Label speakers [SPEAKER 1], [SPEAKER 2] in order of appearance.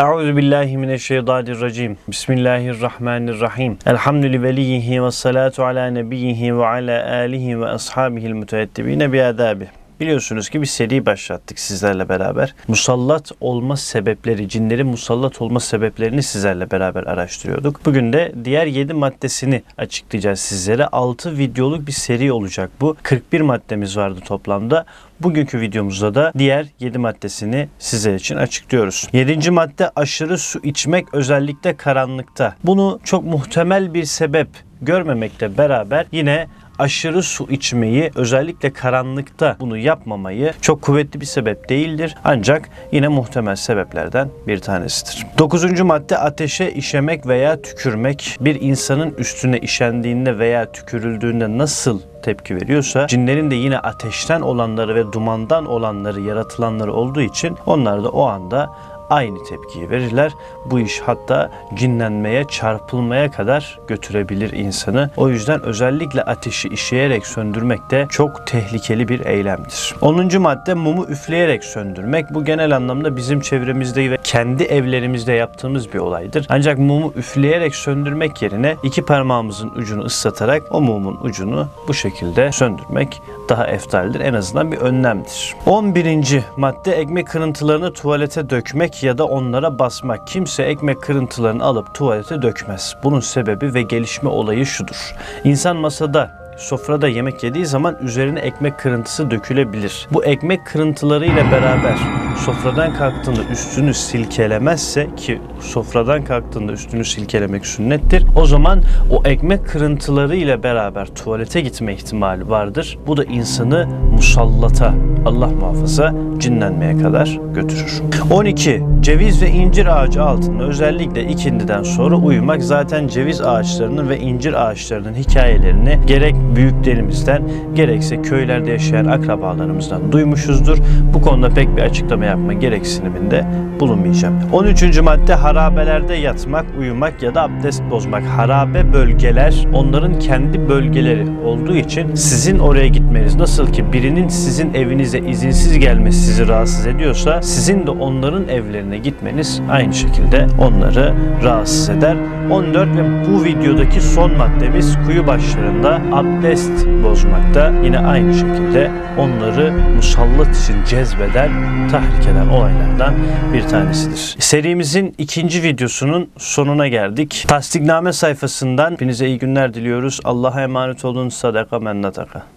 [SPEAKER 1] Euzu billahi mineşşeytanirracim. Bismillahirrahmanirrahim. Elhamdüli veliyhi ve salatu ala nebiyhi ve ala alihi ve ashabihil müteettibine bi adabi. Biliyorsunuz ki bir seri başlattık sizlerle beraber. Musallat olma sebepleri, cinlerin musallat olma sebeplerini sizlerle beraber araştırıyorduk. Bugün de diğer 7 maddesini açıklayacağız sizlere. 6 videoluk bir seri olacak bu. 41 maddemiz vardı toplamda. Bugünkü videomuzda da diğer 7 maddesini sizler için açıklıyoruz. 7. madde aşırı su içmek özellikle karanlıkta. Bunu çok muhtemel bir sebep görmemekle beraber yine aşırı su içmeyi özellikle karanlıkta bunu yapmamayı çok kuvvetli bir sebep değildir. Ancak yine muhtemel sebeplerden bir tanesidir. Dokuzuncu madde ateşe işemek veya tükürmek. Bir insanın üstüne işendiğinde veya tükürüldüğünde nasıl tepki veriyorsa cinlerin de yine ateşten olanları ve dumandan olanları yaratılanları olduğu için onlar da o anda aynı tepkiyi verirler. Bu iş hatta cinlenmeye, çarpılmaya kadar götürebilir insanı. O yüzden özellikle ateşi işeyerek söndürmek de çok tehlikeli bir eylemdir. 10. madde mumu üfleyerek söndürmek. Bu genel anlamda bizim çevremizde ve kendi evlerimizde yaptığımız bir olaydır. Ancak mumu üfleyerek söndürmek yerine iki parmağımızın ucunu ıslatarak o mumun ucunu bu şekilde söndürmek daha eftaldir. En azından bir önlemdir. 11. madde ekmek kırıntılarını tuvalete dökmek ya da onlara basmak. Kimse ekmek kırıntılarını alıp tuvalete dökmez. Bunun sebebi ve gelişme olayı şudur. İnsan masada sofrada yemek yediği zaman üzerine ekmek kırıntısı dökülebilir. Bu ekmek kırıntılarıyla beraber sofradan kalktığında üstünü silkelemezse ki sofradan kalktığında üstünü silkelemek sünnettir. O zaman o ekmek kırıntıları ile beraber tuvalete gitme ihtimali vardır. Bu da insanı musallata, Allah muhafaza cinlenmeye kadar götürür. 12. Ceviz ve incir ağacı altında özellikle ikindiden sonra uyumak zaten ceviz ağaçlarının ve incir ağaçlarının hikayelerini gerek büyüklerimizden gerekse köylerde yaşayan akrabalarımızdan duymuşuzdur. Bu konuda pek bir açıklama yapma gereksiniminde bulunmayacağım. 13. madde harabelerde yatmak, uyumak ya da abdest bozmak. Harabe bölgeler onların kendi bölgeleri olduğu için sizin oraya gitmeniz nasıl ki birinin sizin evinize izinsiz gelmesi sizi rahatsız ediyorsa sizin de onların evlerine gitmeniz aynı şekilde onları rahatsız eder. 14 ve bu videodaki son maddemiz kuyu başlarında abdest bozmakta yine aynı şekilde onları musallat için cezbeden, tahrik eden olaylardan bir tanesidir. Serimizin ikinci videosunun sonuna geldik. Tasdikname sayfasından hepinize iyi günler diliyoruz. Allah'a emanet olun. Sadaka men nataka.